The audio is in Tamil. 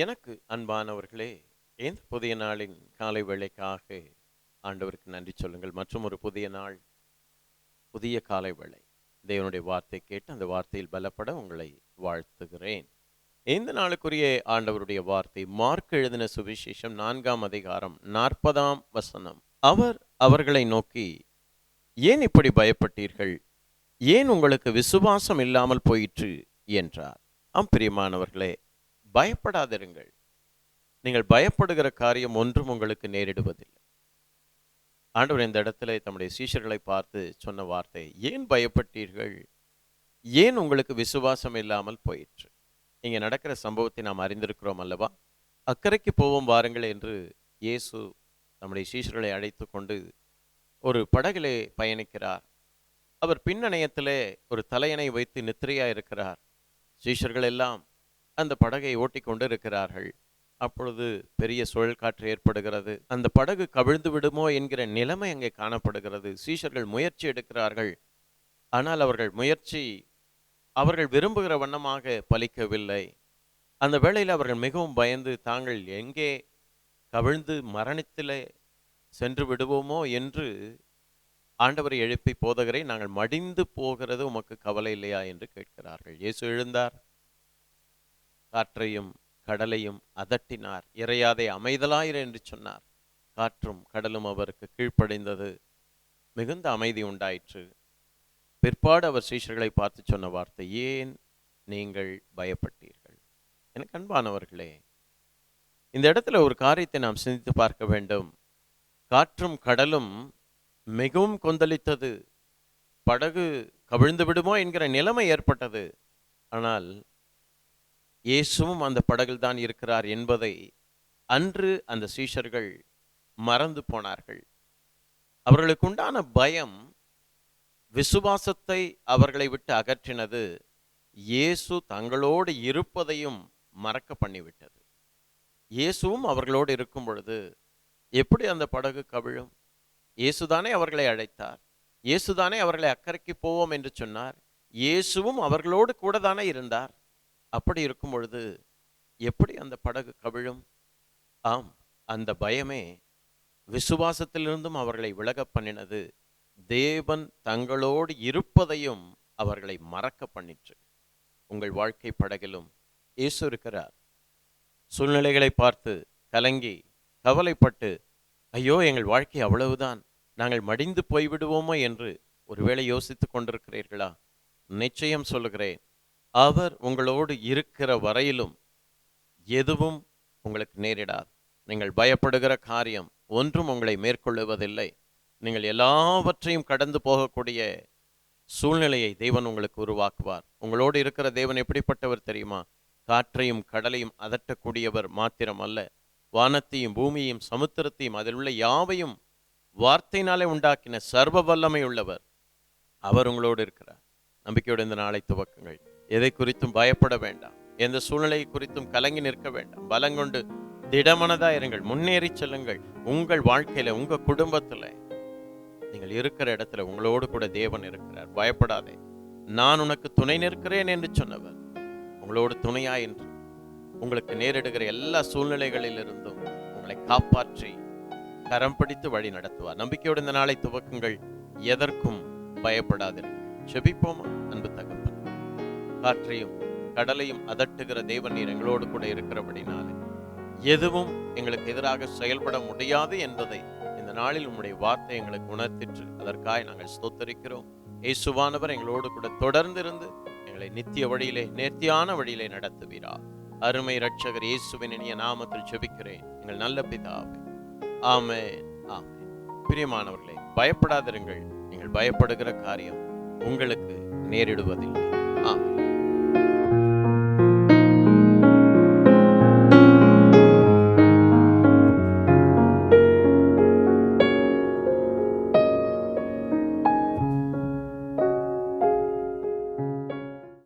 எனக்கு அன்பானவர்களே இந்த புதிய நாளின் காலை வேளைக்காக ஆண்டவருக்கு நன்றி சொல்லுங்கள். மற்றும் ஒரு புதிய நாள் புதிய காலை வேளை. தேவனுடைய வார்த்தை கேட்டு அந்த வார்த்தையில் பலப்பட உங்களை வாழ்த்துகிறேன். இந்த நாளுக்குரிய ஆண்டவருடைய வார்த்தை மார்க் எழுதின சுவிசேஷம் நான்காம் அதிகாரம் நாற்பதாம் வசனம். அவர் அவர்களை நோக்கி ஏன் இப்படி பயப்பட்டீர்கள்? ஏன் உங்களுக்கு விசுவாசம் இல்லாமல் போயிற்று? என்றார். ஆம் பிரியமானவர்களே பயப்படாதிருங்கள். நீங்கள் பயப்படுகிற காரியம் ஒன்றும் உங்களுக்கு நேரிடுவதில்லை. ஆண்டவர் இந்த இடத்துல தம்முடைய சீஷர்களை பார்த்து சொன்ன வார்த்தை ஏன் பயப்பட்டீர்கள்? ஏன் உங்களுக்கு விசுவாசம் இல்லாமல் போயிற்று? இங்கே நடக்கிற சம்பவத்தை நாம் அறிந்திருக்கிறோம் அல்லவா? அக்கறைக்கு போவோம் வாருங்கள் என்று இயேசு நம்முடைய சீஷர்களை அழைத்து கொண்டு ஒரு படகிலே பயணிக்கிறார். அவர் பின்னணையத்திலே ஒரு தலையணை வைத்து நித்திரையா இருக்கிறார். சீஷர்கள் எல்லாம் அந்த படகை ஓட்டி இருக்கிறார்கள் அப்பொழுது பெரிய சுழல் காற்று ஏற்படுகிறது. அந்த படகு கவிழ்ந்து விடுமோ என்கிற நிலைமை அங்கே காணப்படுகிறது. சீஷர்கள் முயற்சி எடுக்கிறார்கள். ஆனால் அவர்கள் முயற்சி அவர்கள் விரும்புகிற வண்ணமாக பலிக்கவில்லை. அந்த வேளையில் அவர்கள் மிகவும் பயந்து தாங்கள் எங்கே கவிழ்ந்து மரணத்திலே சென்று விடுவோமோ என்று ஆண்டவரை எழுப்பி போதகரை நாங்கள் மடிந்து போகிறது உமக்கு கவலை இல்லையா? என்று கேட்கிறார்கள். இயேசு எழுந்தார். காற்றையும் கடலையும் அதட்டினார். இறையாதை அமைதலாயிரு என்று சொன்னார். காற்றும் கடலும் அவருக்கு கீழ்ப்படைந்தது. மிகுந்த அமைதி உண்டாயிற்று. பிற்பாடு அவர் சீஷர்களை பார்த்து சொன்ன வார்த்தை ஏன் நீங்கள் பயப்பட்டீர்கள்? எனக்கு அன்பானவர்களே இந்த இடத்துல ஒரு காரியத்தை நாம் சிந்தித்து பார்க்க வேண்டும். காற்றும் கடலும் மிகவும் கொந்தளித்தது. படகு கவிழ்ந்து விடுமோ என்கிற நிலைமை ஏற்பட்டது. ஆனால் இயேசுவும் அந்த படகில் தான் இருக்கிறார் என்பதை அன்று அந்த சீஷர்கள் மறந்து போனார்கள். அவர்களுக்கு உண்டான பயம் விசுவாசத்தை அவர்களை விட்டு அகற்றினது. இயேசு தங்களோடு இருப்பதையும் மறக்க பண்ணிவிட்டது. இயேசுவும் அவர்களோடு இருக்கும் பொழுது எப்படி அந்த படகு கவிழும்? இயேசுதானே அவர்களை அழைத்தார். இயேசுதானே அவர்களை அக்கறைக்கு போவோம் என்று சொன்னார். இயேசுவும் அவர்களோடு கூட தானே இருந்தார். அப்படி இருக்கும் பொழுது எப்படி அந்த படகு கவிழும்? ஆம் அந்த பயமே விசுவாசத்திலிருந்தும் அவர்களை விலக பண்ணினது. தேவன் தங்களோடு இருப்பதையும் அவர்களை மறக்க பண்ணிற்று. உங்கள் வாழ்க்கை படகிலும் இயேசு இருக்கிறார். சூழ்நிலைகளை பார்த்து கலங்கி கவலைப்பட்டு ஐயோ எங்கள் வாழ்க்கை அவ்வளவுதான். நாங்கள் மடிந்து போய்விடுவோமோ? என்று ஒருவேளை யோசித்து கொண்டிருக்கிறீர்களா? நிச்சயம் சொல்லுகிறேன். அவர் உங்களோடு இருக்கிற வரையிலும் எதுவும் உங்களுக்கு நேரிடாது. நீங்கள் பயப்படுகிற காரியம் ஒன்றும் உங்களை மேற்கொள்ளுவதில்லை. நீங்கள் எல்லாவற்றையும் கடந்து போகக்கூடிய சூழ்நிலையை தேவன் உங்களுக்கு உருவாக்குவார். உங்களோடு இருக்கிற தேவன் எப்படிப்பட்டவர் தெரியுமா? காற்றையும் கடலையும் அதட்டக்கூடியவர் மாத்திரம் அல்ல வானத்தையும் பூமியையும் சமுத்திரத்தையும் அதில் உள்ள யாவையும் வார்த்தையினாலே உண்டாக்கின சர்வ வல்லமை உள்ளவர். அவர் உங்களோடு இருக்கிறார். நம்பிக்கையோடு இந்த நாளை துவக்குங்கள். எதை குறித்தும் பயப்பட வேண்டாம். எந்த சூழ்நிலை குறித்தும் கலங்கி நிற்க வேண்டாம். பலங்கொண்டு திடமனதா இருங்கள். முன்னேறி செல்லுங்கள். உங்கள் வாழ்க்கையில உங்க குடும்பத்துல நீங்கள் இருக்கிற இடத்துல உங்களோடு கூட தேவன் இருக்கிறார். பயப்படாதே. நான் உனக்கு துணை நிற்கிறேன் என்று சொன்னவர். உங்களோடு துணையா என்று. உங்களுக்கு நேரிடுகிற எல்லா சூழ்நிலைகளிலிருந்தும் உங்களை காப்பாற்றி கரம் பிடித்து வழி நடத்துவார். நம்பிக்கையோடு இந்த நாளை துவக்குங்கள். எதற்கும் பயப்படாதீர்கள் செபிப்போமா? அன்பு தகவல் காற்றையும் கடலையும் அதட்டுகிற தேவன் நீர் எங்களோடு கூட இருக்கிறபடினாலே. எதுவும் எங்களுக்கு எதிராக செயல்பட முடியாது என்பதை இந்த நாளில் உம்முடைய வார்த்தை எங்களுக்கு உணர்த்திற்று. அதற்காக நாங்கள் ஸ்தோத்தரிக்கிறோம். இயேசுவானவர் எங்களோடு கூட தொடர்ந்து இருந்து எங்களை நித்திய வழியிலே நேர்த்தியான வழியிலே நடத்துவீரா. அருமை ரட்சகர் இயேசுவின் இனிய நாமத்தில் ஜெபிக்கிறேன். எங்கள் நல்ல பிதாவே. ஆமே ஆமே பிரியமானவர்களே பயப்படாதிருங்கள். நீங்கள் பயப்படுகிற காரியம் உங்களுக்கு நேரிடுவதில்லை. ஆமென்.